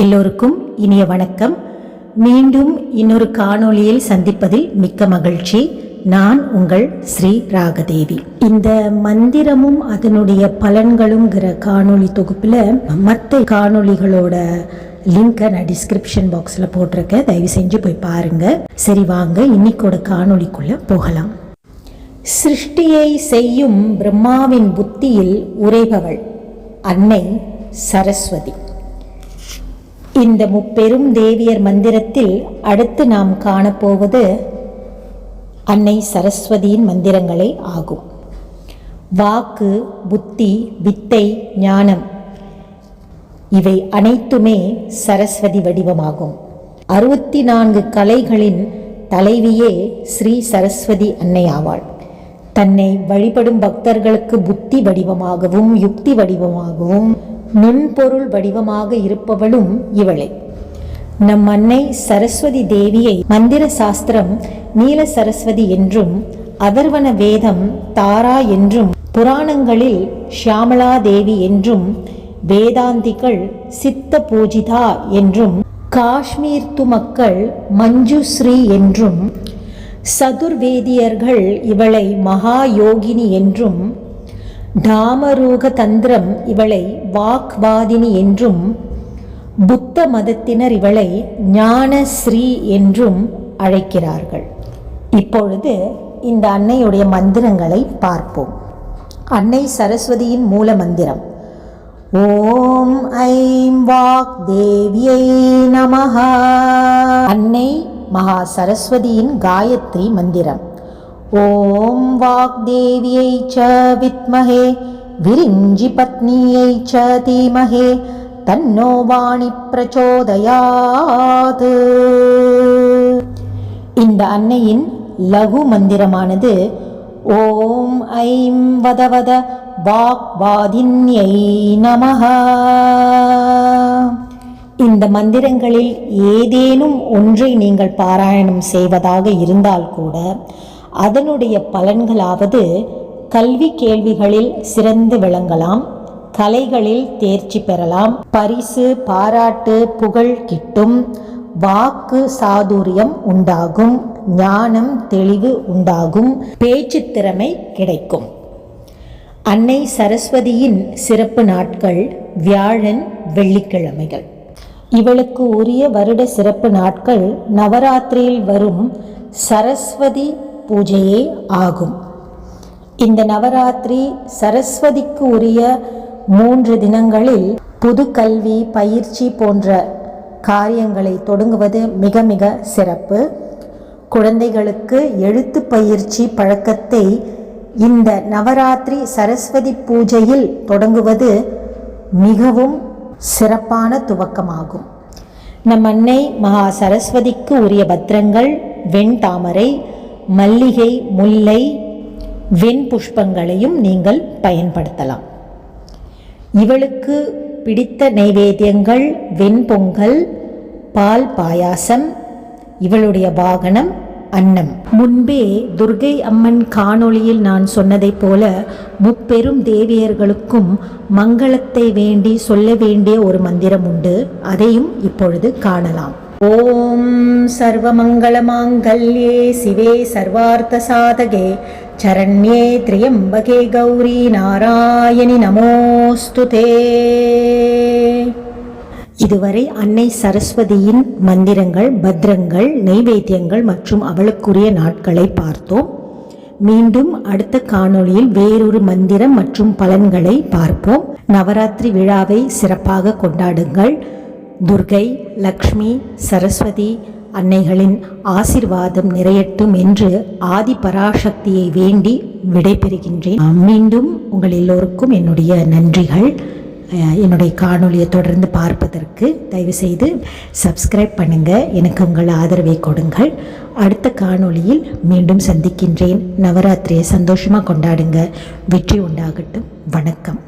எல்லோருக்கும் இனிய வணக்கம். மீண்டும் இன்னொரு காணொளியில் சந்திப்பதில் மிக்க மகிழ்ச்சி. நான் உங்கள் ஸ்ரீ ராகதேவி. இந்த மந்திரமும் அதனுடைய பலன்களுங்கிற காணொளி தொகுப்பில் மற்ற காணொளிகளோட லிங்கை நான் டிஸ்கிரிப்ஷன் பாக்ஸில் போட்டிருக்கேன். தயவு செஞ்சு போய் பாருங்க. சரி வாங்க. இன்னைக்கோட காணொளிக்குள்ளே போகலாம். சிருஷ்டியை செய்யும் பிரம்மாவின் புத்தியில் உரைபவள் அன்னை சரஸ்வதி. இந்த முப்பெரும் தேவியர் மந்திரத்தில் அடுத்து நாம் காணப்போவது அன்னை சரஸ்வதியின் மந்திரங்களே ஆகும். வாக்கு புத்தி வித்தை ஞானம் இவை அனைத்துமே சரஸ்வதி வடிவமாகும். அறுபத்தி நான்கு கலைகளின் தலைவியே ஸ்ரீ சரஸ்வதி அன்னை ஆவாள். தன்னை வழிபடும் பக்தர்களுக்கு புத்தி வடிவமாகவும் யுக்தி வடிவமாகவும் நுண்பொருள் வடிவமாக இருப்பவளும் இவளே. நம் அன்னை சரஸ்வதி தேவியை மந்திர சாஸ்திரம் நீல சரஸ்வதி என்றும் அதர்வன வேதம் தாரா என்றும் புராணங்களில் ஷியாமலா தேவி என்றும் வேதாந்திகள் சித்த பூஜிதா என்றும் காஷ்மீர்த்து மக்கள் மஞ்சுஸ்ரீ என்றும் சதுர்வேதியர்கள் இவளை மகா யோகினி என்றும் தாமரூக தந்திரம் இவளை வாக்வாதினி என்றும் புத்த மதத்தினர் இவளை ஞானஸ்ரீ என்றும் அழைக்கிறார்கள். இப்பொழுது இந்த அன்னையுடைய மந்திரங்களை பார்ப்போம். அன்னை சரஸ்வதியின் மூல மந்திரம் ஓம் ஐம் வாக் தேவியை நமஹா. அன்னை மகா சரஸ்வதியின் காயத்ரி மந்திரம். ஓம் வாக்தேவியை ச வித்மஹே விரிஞ்சி பத்னியை ச தீமஹே தன்னோ வாணி பிரச்சோதயாது. இந்த அன்னையின் லகு மந்திரமானது ஓம் ஐம் வதவத வாக்வாதின்யை நமஹ. இந்த மந்திரங்களில் ஏதேனும் ஒன்றை நீங்கள் பாராயணம் செய்வதாக இருந்தால் கூட அதனுடைய பலன்களாவது கல்வி கேள்விகளில் சிறந்து விளங்கலாம் கலைகளில் தேர்ச்சி பெறலாம் பரிசு பாராட்டு புகழ் கிட்டும் வாக்கு சாதுரியம் உண்டாகும் ஞானம் தெளிவு உண்டாகும் பேச்சு திறமை கிடைக்கும். அன்னை சரஸ்வதியின் சிறப்பு நாட்கள் வியாழன் வெள்ளிக்கிழமைகள். இவளுக்கு உரிய வருட சிறப்பு நாட்கள் நவராத்திரியில் வரும் சரஸ்வதி பூஜையே ஆகும். இந்த நவராத்திரி சரஸ்வதிக்கு உரிய மூன்று தினங்களில் புது கல்வி பயிற்சி போன்ற காரியங்களை தொடங்குவது மிக மிக சிறப்பு. குழந்தைகளுக்கு எழுத்து பயிற்சி பழக்கத்தை இந்த நவராத்திரி சரஸ்வதி பூஜையில் தொடங்குவது மிகவும் சிறப்பான துவக்கமாகும். நம் அன்னை மகா சரஸ்வதிக்கு உரிய பத்திரங்கள் வெண்தாமரை மல்லிகை முல்லை வெண்புஷ்பங்களையும் நீங்கள் பயன்படுத்தலாம். இவளுக்கு பிடித்த நைவேத்தியங்கள் வெண்பொங்கல் பால் பாயாசம் இவளுடைய வாகனம் அன்னம். முன்பே துர்கை அம்மன் காணொளியில் நான் சொன்னதைப் போல முப்பெரும் தேவியர்களுக்கும் மங்களத்தை வேண்டி சொல்ல வேண்டிய ஒரு மந்திரம் உண்டு. அதையும் இப்பொழுது காணலாம். ஓம் சர்வமங்களமாங்கல்யே சிவே சர்வார்த்த சாதகே சரண்யே திரியம்பகே கௌரி நாராயணி நமோஸ்துதே இதுவரை அன்னை சரஸ்வதியின் மந்திரங்கள் பத்ரங்கள் நெய்வேத்தியங்கள் மற்றும் அவளுக்குரிய நாட்களை பார்த்தோம். மீண்டும் அடுத்த காணொளியில் வேறொரு மந்திரம் மற்றும் பலன்களை பார்ப்போம். நவராத்திரி விழாவை சிறப்பாக கொண்டாடுங்கள். துர்கை லக்ஷ்மி சரஸ்வதி அன்னைகளின் ஆசிர்வாதம் நிறையட்டும் என்று ஆதி பராசக்தியை வேண்டி விடைபெறுகின்றேன். மீண்டும் உங்கள் எல்லோருக்கும் என்னுடைய நன்றிகள். என்னுடைய காணொலியை தொடர்ந்து பார்ப்பதற்கு தயவுசெய்து சப்ஸ்கிரைப் பண்ணுங்கள் எனக்கு உங்கள் ஆதரவை கொடுங்கள். அடுத்த காணொளியில் மீண்டும் சந்திக்கின்றேன். நவராத்திரியை சந்தோஷமாக கொண்டாடுங்க. வெற்றி உண்டாகட்டும். வணக்கம்.